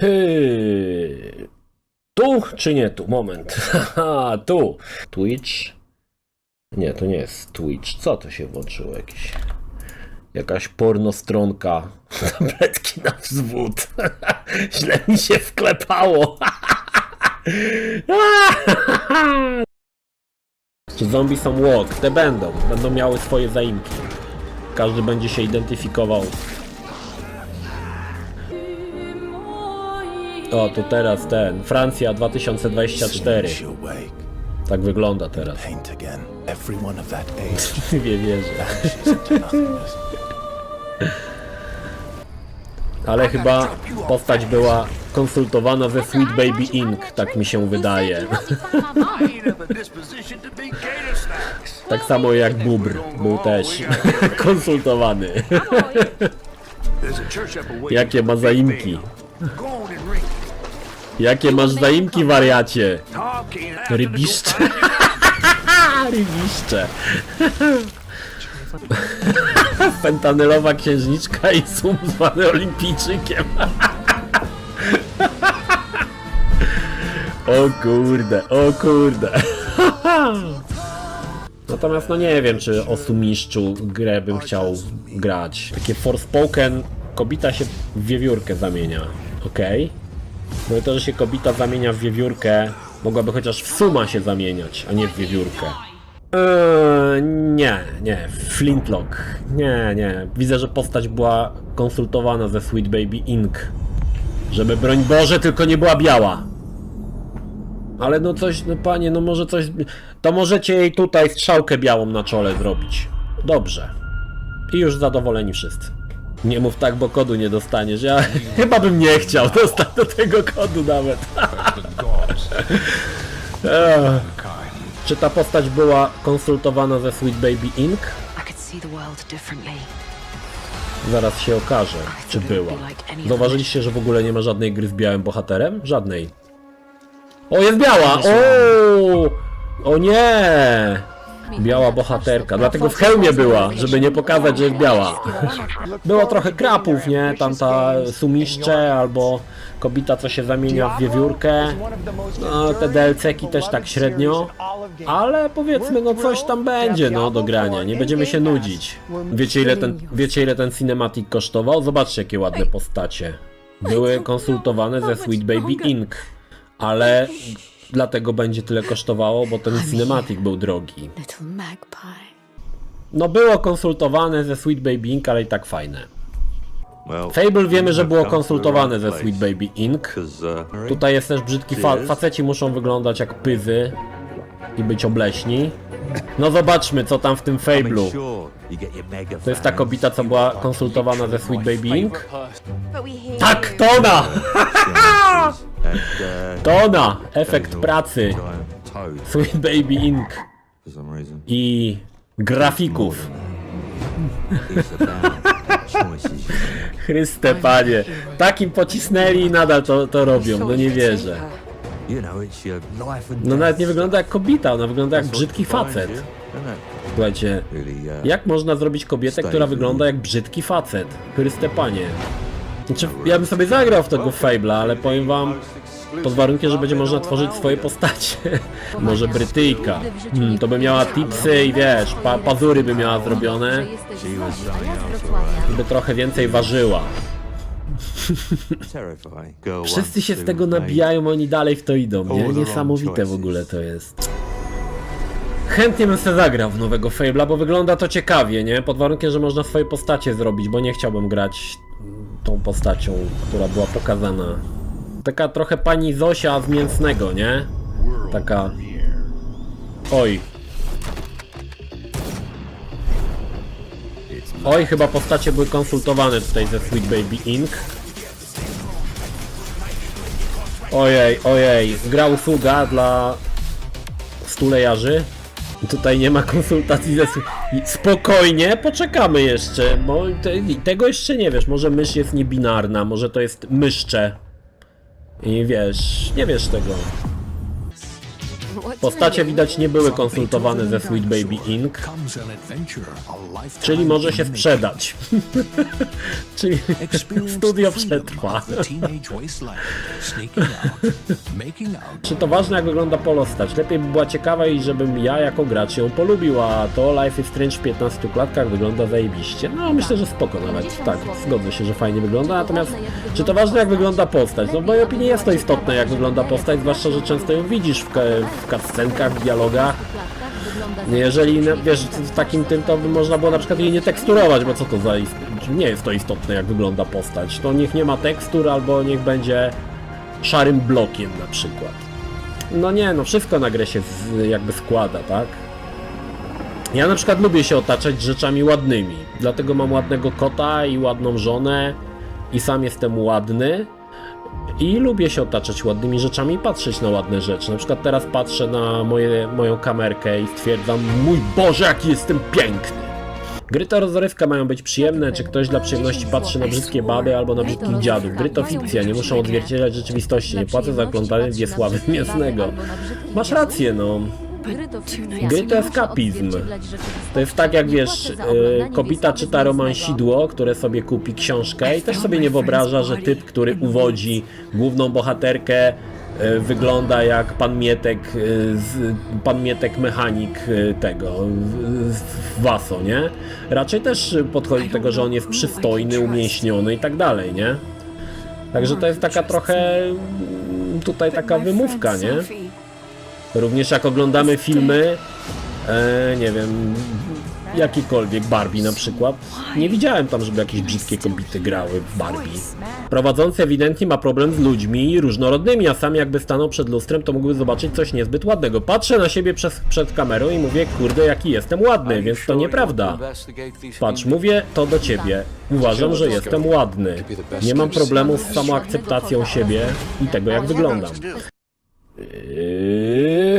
Hy. Tu czy nie tu? Moment. Haha, tu. Twitch. Nie, to nie jest Twitch. Co to się włączyło? Jakiś... Jakaś pornostronka. Tabletki na wzwód. Źle mi się wklepało. Czy zombie są walk? Te będą. Będą miały swoje zaimki. Każdy będzie się identyfikował. O, to teraz ten. Francja 2024. Soon she'll wake, Tak wygląda teraz. Nie wierzę. Ale chyba postać była konsultowana ze Sweet Baby Inc. Tak mi się wydaje. Tak samo jak Bubr był też konsultowany. Jakie ma zaimki. Jakie masz zaimki, wariacie? Rybiszcze. Rybiszcze. Fentanylowa księżniczka i sum zwany olimpijczykiem. O kurde, o kurde. Natomiast no nie wiem, czy o sumiszczu grę bym chciał grać. Takie Forspoken, kobita się w wiewiórkę zamienia. Okej. No i to, że się kobita zamienia w wiewiórkę, mogłaby chociaż w suma się zamieniać, a nie w wiewiórkę. Eee, nie, nie, Flintlock. Nie, nie. Widzę, że postać była konsultowana ze Sweet Baby Inc. Żeby broń Boże tylko nie była biała. Ale no coś, no panie, no może coś. To możecie jej tutaj strzałkę białą na czole zrobić. Dobrze. I już zadowoleni wszyscy. Nie mów tak, bo kodu nie dostaniesz. Ja chyba bym nie chciał dostać do tego kodu nawet. Czy ta postać była konsultowana ze Sweet Baby Inc? Zaraz się okaże, czy była. Zauważyliście, że w ogóle nie ma żadnej gry z białym bohaterem? Żadnej. O, jest biała! O! O nie! Biała bohaterka. Dlatego w hełmie była, żeby nie pokazać, że jest biała. Było trochę krapów, nie? Tamta sumiszcze albo kobita, co się zamienia w wiewiórkę. No, te DLC-ki też tak średnio. Ale powiedzmy, no coś tam będzie, no, do grania. Nie będziemy się nudzić. Wiecie ile ten, wiecie, ile ten cinematic kosztował? Zobaczcie, jakie ładne postacie. Były konsultowane ze Sweet Baby Inc. Ale dlatego będzie tyle kosztowało, bo ten cinematic był drogi. No było konsultowane ze Sweet Baby Inc., ale i tak fajne. Fable wiemy, że było konsultowane ze Sweet Baby Inc. uh, Tutaj jest też brzydki fa faceci muszą wyglądać jak pyzy i być obleśni. No zobaczmy, co tam w tym mega To jest ta kobieta, co była konsultowana ze Sweet Baby Inc. Tak, to ona! And, uh, To ona! Efekt goes pracy. Sweet Baby Inc. I grafików. Chryste panie. Takim pocisnęli i nadal to, to robią. No nie wierzę. No nawet nie wygląda jak kobieta, ona wygląda jak brzydki facet. Słuchajcie, uh, jak można zrobić kobietę, która wygląda jak brzydki facet? Chryste panie. Znaczy, ja bym sobie zagrał w tego Fable'a, ale powiem wam, pod warunkiem, że będzie można tworzyć swoje postacie. Może Brytyjka. Hmm, to by miała tipsy i wiesz, pa pazury by miała zrobione, i by trochę więcej ważyła. Wszyscy się z tego nabijają, oni dalej w to idą, nie? Niesamowite w ogóle to jest. Chętnie bym se zagrał w nowego Fable'a, bo wygląda to ciekawie, nie? Pod warunkiem, że można swoje postacie zrobić, bo nie chciałbym grać tą postacią, która była pokazana. Taka trochę pani Zosia z mięsnego, nie? Taka... Oj. Oj, chyba postacie były konsultowane tutaj ze Sweet Baby Inc. Ojej, ojej, gra usługa dla stulejarzy. Tutaj nie ma konsultacji ze... Spokojnie, poczekamy jeszcze, bo te, tego jeszcze nie wiesz. Może mysz jest niebinarna, może to jest myszcze. I wiesz, nie wiesz tego. Postacie widać nie były konsultowane ze Sweet Baby Inc., czyli może się sprzedać. czyli studio przetrwa. Czy to ważne, jak wygląda postać? Lepiej by była ciekawa i żebym ja jako gracz ją polubił, a to Life is Strange w 15 klatkach wygląda zajebiście. No, myślę, że spoko nawet. Tak, zgodzę się, że fajnie wygląda, natomiast czy to ważne, jak wygląda postać? No, w mojej opinii jest to istotne, jak wygląda postać, zwłaszcza, że często ją widzisz w, w cutscenkach, w dialogach. Jeżeli, no, wiesz, w takim tym, to by można było na przykład jej nie teksturować, bo co to za... Nie jest to istotne, jak wygląda postać. To niech nie ma tekstur, albo niech będzie szarym blokiem na przykład. No nie, no wszystko na grę się z, jakby składa, tak? Ja na przykład lubię się otaczać rzeczami ładnymi, dlatego mam ładnego kota i ładną żonę i sam jestem ładny i lubię się otaczać ładnymi rzeczami i patrzeć na ładne rzeczy. Na przykład teraz patrzę na moje, moją kamerkę i stwierdzam, mój Boże, jaki jestem piękny! Gry to rozrywka mają być przyjemne, czy ktoś dla przyjemności patrzy na brzydkie baby albo na brzydkich dziadów. Gry to fikcja, nie muszą odzwierciedlać rzeczywistości, nie płacę za oglądanie Wiesławy Mięsnego. Masz rację, no. Gry to eskapizm. To jest tak jak wiesz, y, kobita czyta romansidło, które sobie kupi książkę i też sobie nie wyobraża, że typ, który uwodzi główną bohaterkę y, wygląda jak pan Mietek, y, pan Mietek mechanik tego Waso, nie? Raczej też podchodzi do tego, że on jest przystojny, umięśniony i tak dalej, nie? Także to jest taka trochę mm, tutaj taka wymówka, nie? Również jak oglądamy filmy, e, nie wiem, jakikolwiek Barbie na przykład, nie widziałem tam, żeby jakieś brzydkie kobiety grały w Barbie. Prowadzący ewidentnie ma problem z ludźmi różnorodnymi, a sam jakby stanął przed lustrem, to mógłby zobaczyć coś niezbyt ładnego. Patrzę na siebie przez, przed kamerą i mówię, kurde, jaki jestem ładny, więc to nieprawda. Patrz, mówię to do ciebie. Uważam, że jestem ładny. Nie mam problemu z samoakceptacją siebie i tego, jak wyglądam. ええー、